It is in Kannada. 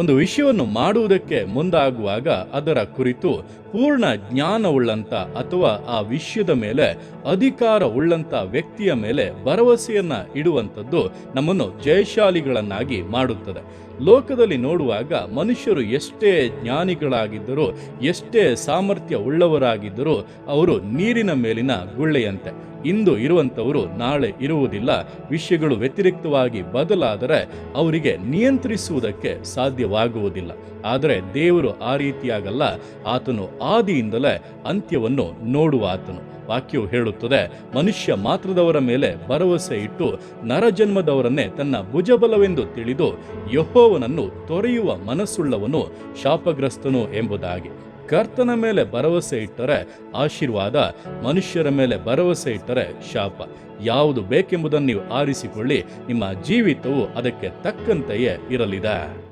ಒಂದು ವಿಷಯವನ್ನು ಮಾಡುವುದಕ್ಕೆ ಮುಂದಾಗುವಾಗ ಅದರ ಕುರಿತು ಪೂರ್ಣ ಜ್ಞಾನವುಳ್ಳಂತ ಅಥವಾ ಆ ವಿಷಯದ ಮೇಲೆ ಅಧಿಕಾರ ಉಳ್ಳಂತ ವ್ಯಕ್ತಿಯ ಮೇಲೆ ಭರವಸೆಯನ್ನು ಇಡುವಂಥದ್ದು ನಮ್ಮನ್ನು ಜಯಶಾಲಿಗಳನ್ನಾಗಿ ಮಾಡುತ್ತದೆ. ಲೋಕದಲ್ಲಿ ನೋಡುವಾಗ ಮನುಷ್ಯರು ಎಷ್ಟೇ ಜ್ಞಾನಿಗಳಾಗಿದ್ದರೂ, ಎಷ್ಟೇ ಸಾಮರ್ಥ್ಯ ಉಳ್ಳವರಾಗಿದ್ದರೂ ಅವರು ನೀರಿನ ಮೇಲಿನ ಗುಳ್ಳೆಯಂತೆ. ಇಂದು ಇರುವಂಥವರು ನಾಳೆ ಇರುವುದಿಲ್ಲ. ವಿಷಯಗಳು ವ್ಯತಿರಿಕ್ತವಾಗಿ ಬದಲಾದರೆ ಅವರಿಗೆ ನಿಯಂತ್ರಿಸುವುದಕ್ಕೆ ಸಾಧ್ಯವಾಗುವುದಿಲ್ಲ. ಆದರೆ ದೇವರು ಆ ರೀತಿಯಾಗಲ್ಲ. ಆತನು ಆದಿಯಿಂದಲೇ ಅಂತ್ಯವನ್ನು ನೋಡುವ ಆತನು. ವಾಕ್ಯವು ಹೇಳುತ್ತದೆ, ಮನುಷ್ಯ ಮಾತ್ರದವರ ಮೇಲೆ ಭರವಸೆ ಇಟ್ಟು ನರಜನ್ಮದವರನ್ನೇ ತನ್ನ ಭುಜಬಲವೆಂದು ತಿಳಿದು ಯಹೋವನನ್ನು ತೊರೆಯುವ ಮನಸ್ಸುಳ್ಳವನು ಶಾಪಗ್ರಸ್ತನು ಎಂಬುದಾಗಿ. ಕರ್ತನ ಮೇಲೆ ಭರವಸೆ ಇಟ್ಟರೆ ಆಶೀರ್ವಾದ, ಮನುಷ್ಯರ ಮೇಲೆ ಭರವಸೆ ಇಟ್ಟರೆ ಶಾಪ. ಯಾವುದು ಬೇಕೆಂಬುದನ್ನು ನೀವು ಆರಿಸಿಕೊಳ್ಳಿ, ನಿಮ್ಮ ಜೀವಿತವು ಅದಕ್ಕೆ ತಕ್ಕಂತೆಯೇ ಇರಲಿದೆ.